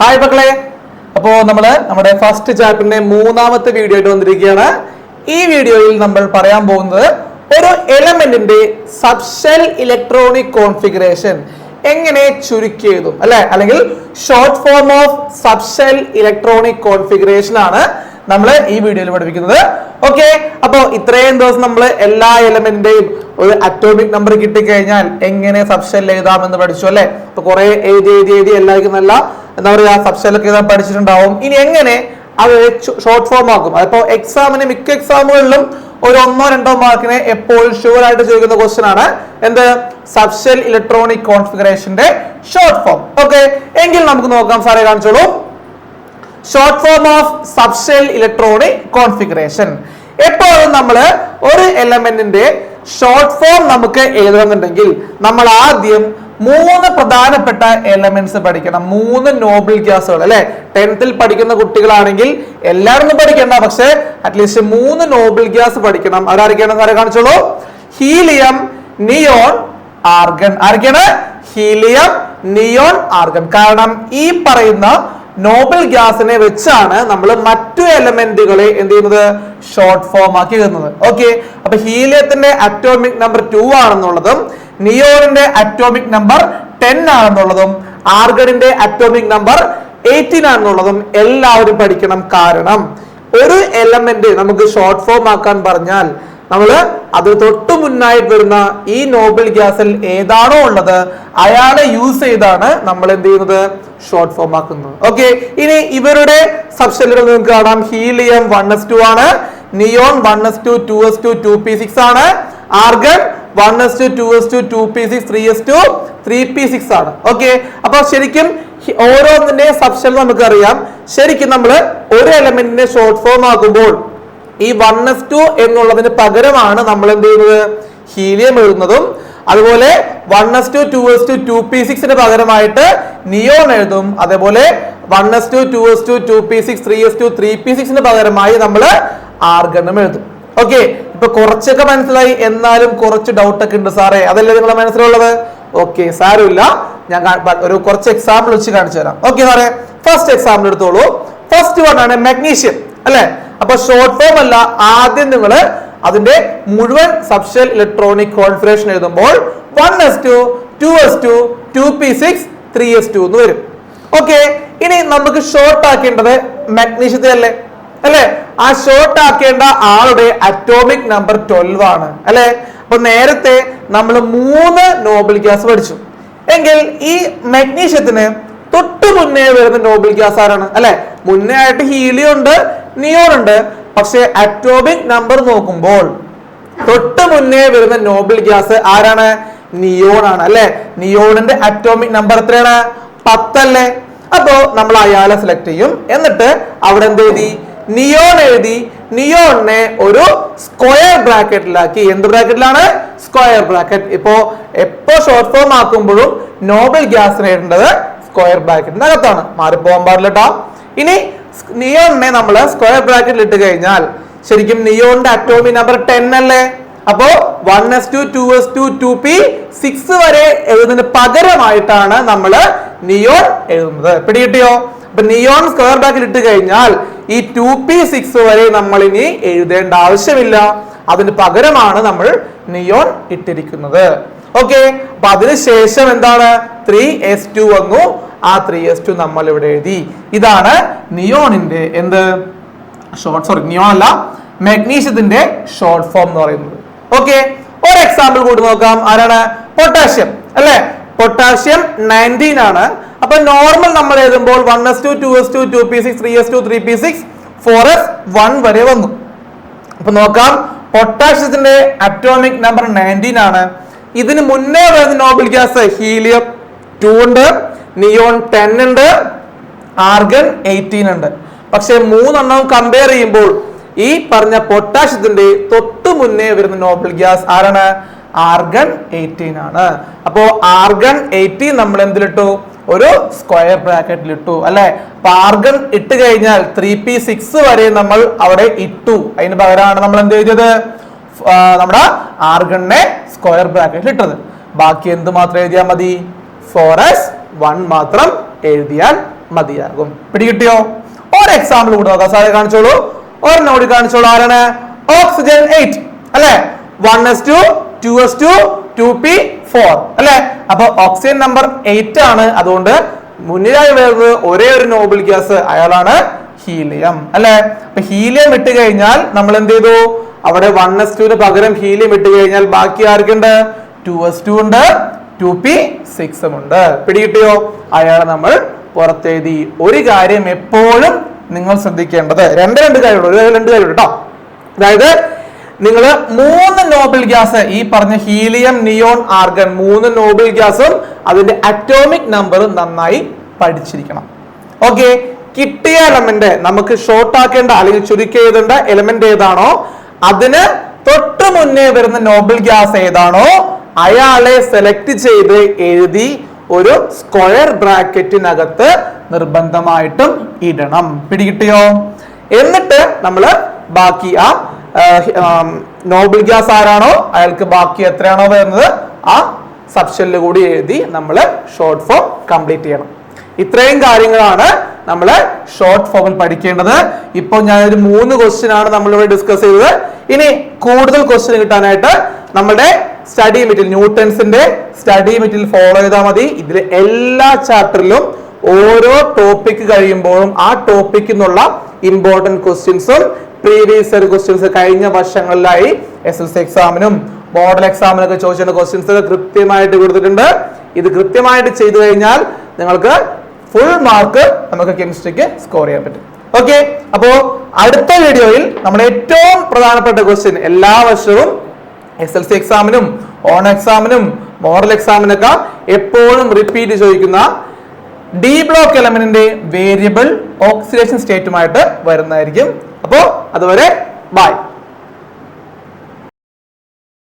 Hi മക്കളെ. അപ്പോ നമ്മൾ നമ്മുടെ ഫസ്റ്റ് ചാപ്റ്ററിന്റെ മൂന്നാമത്തെ വീഡിയോ ആയിട്ട് വന്നിരിക്കുകയാണ്. ഈ വീഡിയോയിൽ നമ്മൾ പറയാൻ പോകുന്നത് ഒരു എലമെന്റിന്റെ സബ്ഷെൽ ഇലക്ട്രോണിക് കോൺഫിഗറേഷൻ എങ്ങനെ ചുരുക്കി എഴുതും അല്ലെ? അല്ലെങ്കിൽ short form of subshell electronic configuration ആണ് നമ്മൾ ഈ വീഡിയോയിൽ പഠിപ്പിക്കുന്നത്. ഓക്കെ അപ്പോ ഇത്രയും ദിവസം നമ്മൾ എല്ലാ എലമെന്റിന്റെയും ഒരു അറ്റോമിക് നമ്പർ കിട്ടിക്കഴിഞ്ഞാൽ എങ്ങനെ സബ്ഷെൽ എഴുതാമെന്ന് പഠിച്ചു അല്ലെ? അപ്പൊ കുറെ എഴുതി എഴുതി എഴുതി എല്ലാവർക്കും നല്ല എന്താ പറയുക സബ്സ്റ്റൈലൊക്കെ എഴുതാൻ പഠിച്ചിട്ടുണ്ടാവും. ഇനി എങ്ങനെ അത് ഷോർട്ട് ഫോം ആക്കും? അതിപ്പോ എക്സാമിന് മിക്ക എക്സാമുകളിലും ഒരു ഒന്നോ രണ്ടോ മാർക്കിനെ എപ്പോഴും ഷുവർ ആയിട്ട് ചോദിക്കുന്ന ക്വസ്റ്റ്യൻ ആണ്. എന്ത്? സബ്ഷെൽ ഇലക്ട്രോണിക് കോൺഫിഗറേഷന്റെ ഷോർട്ട് ഫോം ഓക്കെ എങ്കിൽ നമുക്ക് നോക്കാം സാറേ കാണിച്ചോളൂ. Short form of subshell electronic configuration എപ്പോഴും നമ്മൾ ഒരു എലമെന്റിന്റെ ഷോർട്ട് ഫോം നമുക്ക് എഴുതണമെന്നുണ്ടെങ്കിൽ നമ്മൾ ആദ്യം മൂന്ന് പ്രധാനപ്പെട്ട എലമെന്റ്സ് പഠിക്കണം. മൂന്ന് നോബിൾ ഗ്യാസുകൾ അല്ലെ? ടെൻത്തിൽ പഠിക്കുന്ന കുട്ടികളാണെങ്കിൽ എല്ലാവരും പഠിക്കണ്ട പക്ഷെ അറ്റ്ലീസ്റ്റ് മൂന്ന് നോബിൾ ഗ്യാസ് പഠിക്കണം. അതാരൊക്കെയാണെന്ന് ആരെ കാണിച്ചോളൂ ഹീലിയം നിയോൺ ആർഗൺ. ആരൊക്കെയാണ്? Helium neon argon. കാരണം ഈ പറയുന്ന നോബൽ ഗ്യാസിനെ വെച്ചാണ് നമ്മൾ മറ്റു എലമെന്റുകളെ എന്ത് ചെയ്യുന്നത്? ഷോർട്ട് ഫോം ആക്കി എഴുതുന്നത് ഓക്കെ അപ്പൊ ഹീലിയത്തിന്റെ അറ്റോമിക് നമ്പർ ടു ആണെന്നുള്ളതും നിയോണിന്റെ അറ്റോമിക് നമ്പർ ടെൻ ആണെന്നുള്ളതും ആർഗണിന്റെ അറ്റോമിക് നമ്പർ എയ്റ്റീൻ ആണെന്നുള്ളതും എല്ലാവരും പഠിക്കണം കാരണം ഒരു എലമെന്റ് നമുക്ക് ഷോർട്ട് ഫോം ആക്കാൻ പറഞ്ഞാൽ നമ്മൾ അത് തൊട്ടു മുന്നായിട്ട് വരുന്ന ഈ നോബിൾ ഗ്യാസിൽ ഏതാണോ ഉള്ളത് അയാളെ യൂസ് ചെയ്താണ് നമ്മൾ എന്ത് ചെയ്യുന്നത്? ഷോർട്ട് ഫോം ആക്കുന്നത്. ഓക്കെ ഇനി ഇവരുടെ സബ്ഷെല്ലുകൾ നിങ്ങൾക്ക് കാണാം. ഹീലിയം വൺ എസ് ടു ആണ്. Neon one S two two S two two P six ആണ്. Argon one S two two S two two P six three S two three P six ആണ്. Okay അപ്പൊ ശരിക്കും ഓരോന്നിന്റെ subshell നമുക്കറിയാം. ശരിക്കും നമ്മൾ ഒരു എലമെന്റിനെ short form ആക്കുമ്പോൾ ഈ വൺ എസ് ടു എന്നുള്ളതിന് പകരമാണ് നമ്മൾ എന്ത് ചെയ്യുന്നത്? ഹീലിയം എഴുതുന്നതും അതുപോലെ one S two two S two two P സിക്സിന് പകരമായിട്ട് നിയോൺ എഴുതും. അതേപോലെ one S two two S two two P six three S two three P സിക്സിന് പകരമായി നമ്മൾ ആർഗണം എഴുതും. ഓക്കെ ഇപ്പൊ കുറച്ചൊക്കെ മനസ്സിലായി. എന്നാലും കുറച്ച് ഡൗട്ട് ഒക്കെ ഉണ്ട് സാറേ. അതല്ലേ നിങ്ങളെ മനസ്സിലുള്ളത്? ഓക്കെ സാരമില്ല. ഞാൻ ഒരു കുറച്ച് എക്സാമ്പിൾ വെച്ച് കാണിച്ചു തരാം. ഓക്കെ സാറേ ഫസ്റ്റ് എക്സാമ്പിൾ എടുത്തോളൂ. ഫസ്റ്റ് വൺ ആണ് മാഗ്നീഷ്യം അല്ലെ? അപ്പൊ ഷോർട്ട് ഫോം അല്ല ആദ്യം നിങ്ങൾ അതിന്റെ മുഴുവൻ സബ്ഷൽ ഇലക്ട്രോണിക് കോൺഫിഗറേഷൻ എഴുതുമ്പോൾ one S two two S two two P six three S two എന്ന് വരും. ഓക്കെ ഇനി നമുക്ക് ഷോർട്ട് ആക്കേണ്ടത് മഗ്നീഷ്യത്തെ അല്ലേ അല്ലെ? ആ ഷോർട്ട് ആക്കേണ്ട ആളുടെ അറ്റോമിക് നമ്പർ ട്വൽവ് ആണ്. അല്ലെ? അപ്പൊ നേരത്തെ നമ്മൾ മൂന്ന് നോബൽ ഗ്യാസ് പഠിച്ചു. എങ്കിൽ ഈ മഗ്നീഷ്യത്തിന് തൊട്ട് മുന്നേ വരുന്ന നോബൽ ഗ്യാസ് ആരാണ്? അല്ലെ? മുന്നേ ആയിട്ട് ഹീലിയം ഉണ്ട് നിയോൺ ഉണ്ട്. പക്ഷെ അറ്റോമിക് നമ്പർ നോക്കുമ്പോൾ തൊട്ട് മുന്നേ വരുന്ന നോബൽ ഗ്യാസ് ആരാണ്? നിയോൺ ആണ്. അല്ലെ? നിയോണിന്റെ അറ്റോമിക് നമ്പർ എത്രയാണ്? പത്തല്ലേ? അപ്പോ നമ്മൾ അയാളെ സെലക്ട് ചെയ്യും. എന്നിട്ട് അവിടെ എന്ത് എഴുതി? നിയോൺ എഴുതി നിയോണിനെ ഒരു സ്ക്വയർ ബ്രാക്കറ്റിലാക്കി എന്ത് ബ്രാക്കറ്റിലാണ് സ്ക്വയർ ബ്രാക്കറ്റ് ഇപ്പോ എപ്പോ ഷോർട്ട് ഫോം ആക്കുമ്പോഴും നോബൽ ഗ്യാസ് എഴുതേണ്ടത് സ്ക്വയർ ബ്രാക്കറ്റിന്റെ അകത്താണ് മാറിപ്പോകാൻ പാടില്ല കേട്ടോ ഇനി നിയോണിനെ നമ്മൾ സ്ക്വയർ ബ്രാക്കറ്റിൽ ഇട്ട് കഴിഞ്ഞാൽ ശരിക്കും നിയോണിന്റെ അറ്റോമി നമ്പർ ടെൻ അല്ലേ? അപ്പോ one S two two S two two P six വരെ എഴുതുന്നതിന് പകരമായിട്ടാണ് നമ്മൾ നിയോൺ എഴുതുന്നത്. പിടികിട്ടിയോ? അപ്പൊ നിയോൺ സ്ക്വയർ ബാക്കിൽ ഇട്ട് കഴിഞ്ഞാൽ ഈ ടു പി സിക്സ് വരെ നമ്മൾ ഇനി എഴുതേണ്ട ആവശ്യമില്ല. അതിന് പകരമാണ് നമ്മൾ നിയോൺ ഇട്ടിരിക്കുന്നത്. ഓക്കെ അപ്പൊ അതിനുശേഷം എന്താണ്? ത്രീ എസ് ടു വന്നു. ആ ത്രീ എസ് ടു നമ്മൾ ഇവിടെ എഴുതി. ഇതാണ് നിയോണിന്റെ എന്ത്? ഷോർട്ട് സോറി നിയോൺ അല്ല മാഗ്നീഷ്യത്തിന്റെ ഷോർട്ട് ഫോം എന്ന് പറയുന്നത്. ഓക്കെ ഒരു എക്സാമ്പിൾ കൂടി നോക്കാം. ആരാണ്? പൊട്ടാഷ്യം അല്ലെ? പൊട്ടാഷ്യം നയന്റീൻ ആണ്. അപ്പൊ നോർമൽ നമ്മൾ എഴുതുമ്പോൾ one S two two S two two P six three S two three P six four S one വരെ വന്നു. അപ്പൊ നോക്കാം. പൊട്ടാഷ്യത്തിന്റെ അറ്റോമിക് നമ്പർ നയന്റീൻ ആണ്. ഇതിന് മുന്നേ വരുന്ന നോബൽ ഗ്യാസ് ഹീലിയം ടു ഉണ്ട് നിയോൺ ടെൻ ഉണ്ട് ആർഗൺ എയ്റ്റീൻ ഉണ്ട്. പക്ഷെ മൂന്നെണ്ണം കമ്പയർ ചെയ്യുമ്പോൾ ഈ പറഞ്ഞ പൊട്ടാഷ്യത്തിന്റെ തൊട്ട് മുന്നേ വരുന്ന നോബൽ ഗ്യാസ് ആരാണ്? ആർഗൺ എയ്റ്റീൻ ആണ്. അപ്പോ ആർഗൺ എയ്റ്റീൻ നമ്മൾ എന്തിലിട്ടു ഒരു സ്ക്വയർ ബ്രാക്കറ്റിൽ ഇട്ടു അല്ലെ ആർഗൺ ഇട്ട് കഴിഞ്ഞാൽ ത്രീ പി സിക്സ് വരെ നമ്മൾ അവിടെ ഇട്ടു. അതിന് പകരമാണ് നമ്മൾ എന്ത് ചെയ്തത്? നമ്മുടെ ആർഗണിനെ സ്ക്വയർ ബ്രാക്കറ്റിൽ ഇട്ടത് ബാക്കി എന്ത് മാത്രം എഴുതിയാൽ മതി? ഫോർ എസ് വൺ മാത്രം എഴുതിയാൽ മതിയാകും. പിടികിട്ടിയോ? ഒരു എക്സാമ്പിൾ കൂടെ നോക്കാം. സാറെ കാണിച്ചോളൂ. ഒരെണ്ണം കൂടി കാണിച്ചോളൂ. ആരാണ്? ഓക്സിജൻ എയ്റ്റ് അല്ലെ? One S two two S two two P four അല്ലെ? അപ്പൊ ഓക്സിജൻ നമ്പർ എയ്റ്റ് ആണ്. അതുകൊണ്ട് മുന്നിലായി വരുന്നത് ഒരേ ഒരു നോബിൾ ഗ്യാസ് അയാളാണ് ഹീലിയം അല്ലെ? അപ്പൊ ഹീലിയം വിട്ട് കഴിഞ്ഞാൽ നമ്മൾ എന്ത് ചെയ്തു? അവിടെ വൺ എസ് ടുവിന് പകരം ഹീലിയം ഇട്ട് കഴിഞ്ഞാൽ ബാക്കി ആർക്കുണ്ട്? ടു എസ് ടു ഉണ്ട്. ടു പി സിക്സും ഉണ്ട്. പിടികിട്ടിയോ? അയാളെ നമ്മൾ പുറത്തെഴുതി. ഒരു കാര്യം എപ്പോഴും നിങ്ങൾ ശ്രദ്ധിക്കേണ്ടത്. രണ്ട് രണ്ട് കാര്യമുള്ളൂ. ഒരു രണ്ട് കാര്യമുള്ളൂ കേട്ടോ. അതായത് നിങ്ങൾ മൂന്ന് നോബിൾ ഗ്യാസ് ഈ പറഞ്ഞ ഹീലിയം നിയോൺ ആർഗൺ മൂന്ന് നോബിൾ ഗ്യാസും അതിന്റെ അറ്റോമിക് നമ്പറും നന്നായി പഠിച്ചിരിക്കണം. ഓക്കെ കിട്ടിയ എലമെന്റ് നമുക്ക് ഷോർട്ട് ആക്കേണ്ട അല്ലെങ്കിൽ ചുരുക്കി എഴുതേണ്ട എലമെന്റ് ഏതാണോ? അതിന് തൊട്ട് മുന്നേ വരുന്ന നോബിൾ ഗ്യാസ് ഏതാണോ? അയാളെ സെലക്ട് ചെയ്ത് എഴുതി ഒരു സ്ക്വയർ ബ്രാക്കറ്റിനകത്ത് നിർബന്ധമായിട്ടും ഇടണം. പിടികിട്ടിയോ? എന്നിട്ട് നമ്മൾ ബാക്കി ആ നോബിൾ ഗ്യാസ് ആരാണോ? അയാൾക്ക് ബാക്കി എത്രയാണോ വരുന്നത്? ആ സബ്ഷനിൽ കൂടി എഴുതി നമ്മൾ ഷോർട്ട് ഫോം കംപ്ലീറ്റ് ചെയ്യണം. ഇത്രയും കാര്യങ്ങളാണ് നമ്മൾ ഷോർട്ട് ഫോമിൽ പഠിക്കേണ്ടത്. ഇപ്പൊ ഞാനൊരു മൂന്ന് ക്വസ്റ്റ്യൻ ആണ് നമ്മളിവിടെ ഡിസ്കസ് ചെയ്തത്. ഇനി കൂടുതൽ ക്വസ്റ്റ്യൻ കിട്ടാനായിട്ട് നമ്മുടെ സ്റ്റഡി മെറ്റീരിയൽ ന്യൂട്ടൻസിന്റെ സ്റ്റഡി മെറ്റീരിയൽ ഫോളോ ചെയ്താൽ മതി. ഇതിൽ എല്ലാ ചാപ്റ്ററിലും ഓരോ ടോപ്പിക് കഴിയുമ്പോഴും ആ ടോപ്പിക്കിൽ നിന്നുള്ള ഇമ്പോർട്ടന്റ് ക്വസ്റ്റ്യൻസും പ്രീവിയസ് ഇയർ ക്വസ്റ്റ്യൻസ് കഴിഞ്ഞ വർഷങ്ങളിലായി എസ് എൽ സി എക്സാമിനും മോഡൽ എക്സാമിനൊക്കെ ചോദിച്ചിരുന്ന ക്വസ്റ്റ്യൻസ് കൃത്യമായിട്ട് കൊടുത്തിട്ടുണ്ട്. ഇത് കൃത്യമായിട്ട് ചെയ്തു കഴിഞ്ഞാൽ നിങ്ങൾക്ക് ഫുൾ മാർക്ക് നമുക്ക് കെമിസ്ട്രിക്ക് സ്കോർ ചെയ്യാൻ പറ്റും. ഓക്കെ അപ്പോ അടുത്ത വീഡിയോയിൽ നമ്മൾ ഏറ്റവും പ്രധാനപ്പെട്ട ക്വസ്റ്റ്യൻ എല്ലാ വർഷവും എസ് എൽ സി എക്സാമിനും ഓൺ എക്സാമിനും മോഡൽ എക്സാമിനൊക്കെ എപ്പോഴും റിപ്പീറ്റ് ചോദിക്കുന്ന ഡി ബ്ലോക്ക് എലമെന്റിന്റെ വേരിയബിൾ ഓക്സിഡേഷൻ സ്റ്റേറ്റുമായിട്ട് വരുന്നതായിരിക്കും. അപ്പോൾ അതുവരെ ബൈ